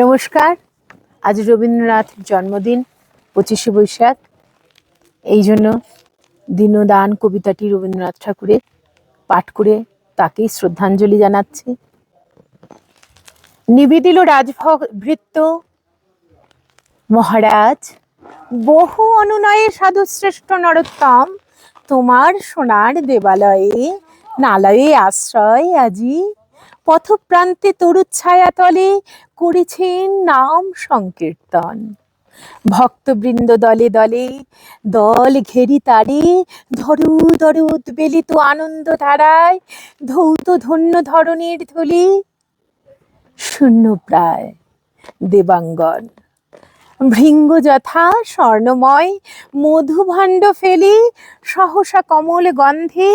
নমস্কার, আজ রবীন্দ্রনাথের জন্মদিন, পঁচিশে বৈশাখ। এই জন্য দীনদান কবিতাটি রবীন্দ্রনাথ ঠাকুরের পাঠ করে তাকেই শ্রদ্ধাঞ্জলি জানাচ্ছি। নিবেদিল রাজভৃত্য মহারাজ, বহু অনুনয়ে সাধুশ্রেষ্ঠ নরোত্তম, তোমার সোনার দেবালয়ে, নালয়ে আশ্রয় আজি পথপ্রান্তে তরুচ্ছায়া তলে করেছেন নাম সংকীর্তন। ভক্তবৃন্দ দলে দলে, দল ঘেরি তারে, ধরু ধরু উদ্বেলিত আনন্দ ধারায়, ধৌত ধন্য ধরনের ধুলি শূন্য প্রায় দেবাঙ্গন। ভৃঙ্গ যথা স্বর্ণময়, মধুভাণ্ড ফেলি, সহসা কমল গন্ধে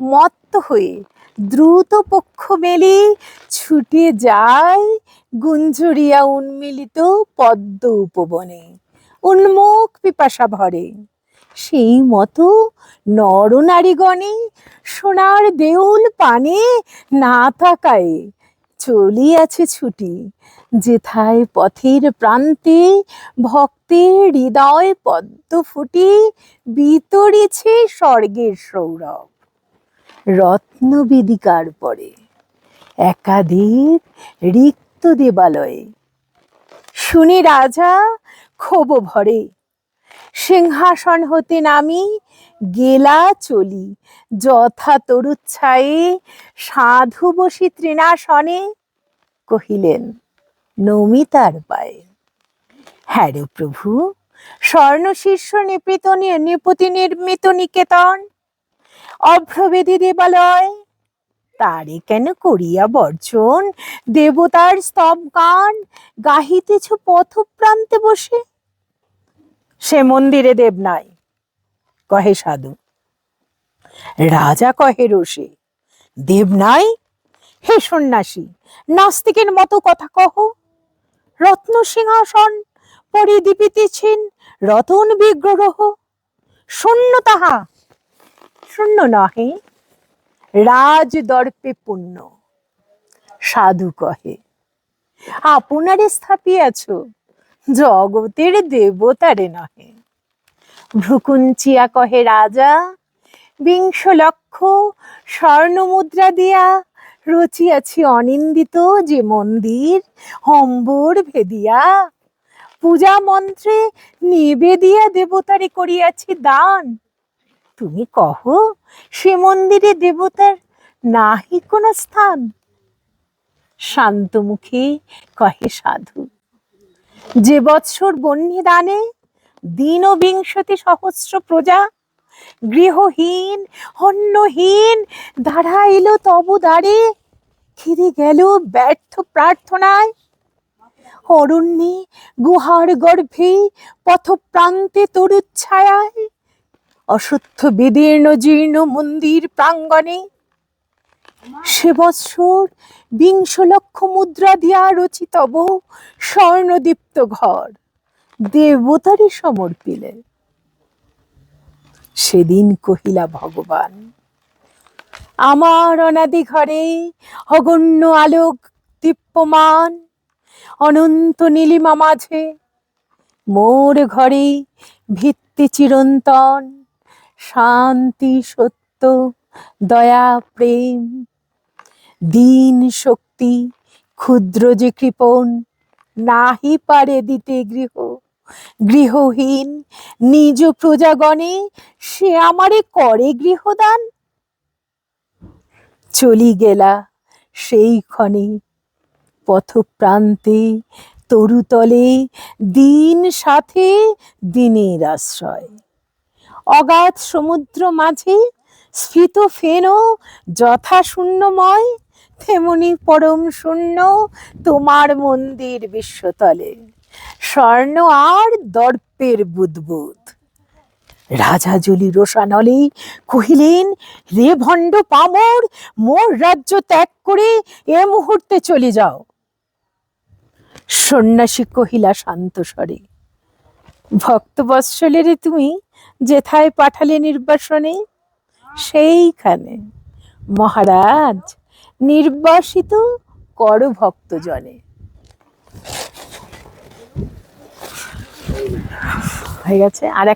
মত্ত হয়ে দ্রুত পক্ষ মেলি, ছুটে যায় গুঞ্জরিয়া উন্মিলিত পদ্ম উপবনে। উন্মুখ পিপাসা ভরে। সেই মতো নরনারীগণে সোনার দেউল পানে না তাকায় চলিয়াছে ছুটি। যেথায় পথের প্রান্তে ভক্তের হৃদয় পদ্ম ফুটি, বিতরেছে স্বর্গের সৌরভ। রত্নবেদিকার পরে। একাধিক রিক্ত দেবালয়ে। শুনি রাজা ক্ষোভ ভরে। সিংহাসন হতে নামি, গেলা চলি। যথা তরুচ্ছায়ে সাধু বসি তৃণাসনে, কহিলেন নমিতার পায়ে। হ্যাঁ প্রভু স্বর্ণ শীর্ষ নিপৃত নিপতি নির্মিত নিকেতন অভ্রবেদী দেবালয়। তারে কেন করিয়া বর্জন? দেবতার স্তব গান, গাহিতেছ পথপ্রান্তে বসে? সে মন্দিরে দেব নাই, কহে সাধু। রাজা কহে রসে দেব নাই? হে সন্ন্যাসী, নাস্তিকের মতো কথা কহ। রত্ন সিংহাসন পরিদীপিতেছেন, রতন বিগ্রহ। শূন্য তাহা শূন্য নহে, রাজ দর্পে পুণ্য। সাধু কহে, আপনারে স্থাপিয়াছ, জগতের দেবতারে নহে। ভ্রুকুঞ্চিয়া কহে, রাজা বিংশ লক্ষ স্বর্ণ মুদ্রা দিয়া রচিয়াছি অনিন্দিত যে মন্দির, অম্বর ভেদিয়া। পূজা মন্ত্রে নিবেদিয়া দেবতারে করিয়াছি দান। তুমি কহ, সে মন্দিরে দেবতার নাহি কোনো স্থান? শান্ত মুখে কহে সাধু, যে বৎসর বন্যী দানে দিন বিংশতি সহস্র প্রজা গৃহহীন, অন্নহীন দাঁড়াইল তব দ্বারে খিরে গেল ব্যর্থ প্রার্থনায়। অরণ্যে গুহার গর্ভে পথপ্রান্তে তরুচ্ছায়ায় অসত্য বিদীর্ণ জীর্ণ মন্দির প্রাঙ্গণে সে বৎসর বিংশ লক্ষ মুদ্রা দিয়া রচিত রচিতব স্বর্ণদীপ্ত ঘর দেবতারে সমর্পিলে সেদিন কহিলা ভগবান, আমার অনাদি ঘরে অগণ্য আলোক দীপ্যমান, অনন্ত নীলিমা মাঝে, মোর ঘরে ভিত্তি চিরন্তন। শান্তি, সত্য, দয়া, প্রেম, দিন শক্তি, ক্ষুদ্র যে কৃপণ, নাহি পারে দিতে গৃহ, গৃহহীন, নিজ প্রজাগণে সে আমারে করে গৃহদান। চলি গেলা সেই ক্ষণে, পথপ্রান্তে, তরুতলে, দিন সাথে, দিনের আশ্রয়। অগাধ সমুদ্র মাঝে স্ফীত ফেন যথা শূন্যময় তেমনি পরম শূন্য তোমার মন্দির বিশ্বতলে। স্বর্ণ আর দর্পের বুদবুদ। রাজা জলি রোষানলে কহিলেন রে ভণ্ড পামর, মোর রাজ্য ত্যাগ করে এ মুহূর্তে চলে যাও। সন্ন্যাসী কহিলা শান্ত স্বরে ভক্তবৎসলের তুমি যেথায় পাঠালে নির্বাসনে সেইখানে। মহারাজ নির্বাসিত কর ভক্তজনে হয়ে গেছে। আর